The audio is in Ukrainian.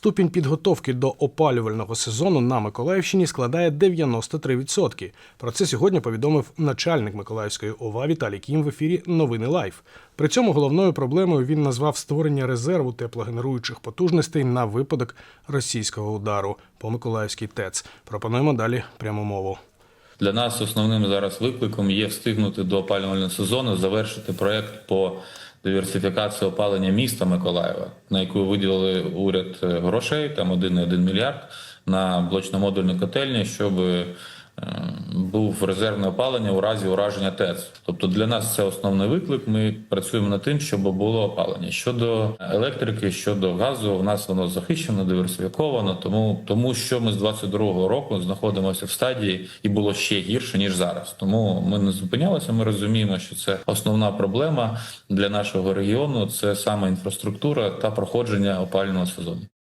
Ступінь підготовки до опалювального сезону на Миколаївщині складає 93%. Про це сьогодні повідомив начальник Миколаївської ОВА Віталій Кім в ефірі Новини Лайф. При цьому головною проблемою він назвав створення резерву теплогенеруючих потужностей на випадок російського удару по Миколаївській ТЕЦ. Пропонуємо далі пряму мову. Для нас основним зараз викликом є встигнути до опалювального сезону завершити проект по диверсифікації опалення міста Миколаєва, на яку виділили уряд е, грошей, там 1,1 мільярд на блочно-модульні котельні, щоб був резервне опалення у разі ураження ТЕЦ. Тобто для нас це основний виклик. Ми працюємо над тим, щоб було опалення. Щодо електрики, щодо газу, в нас воно захищено, диверсифіковано. Тому, тому що ми з 22-го року знаходимося в стадії і було ще гірше ніж зараз. Тому ми не зупинялися. Ми розуміємо, що це основна проблема для нашого регіону. Це саме інфраструктура та проходження опалювального сезону.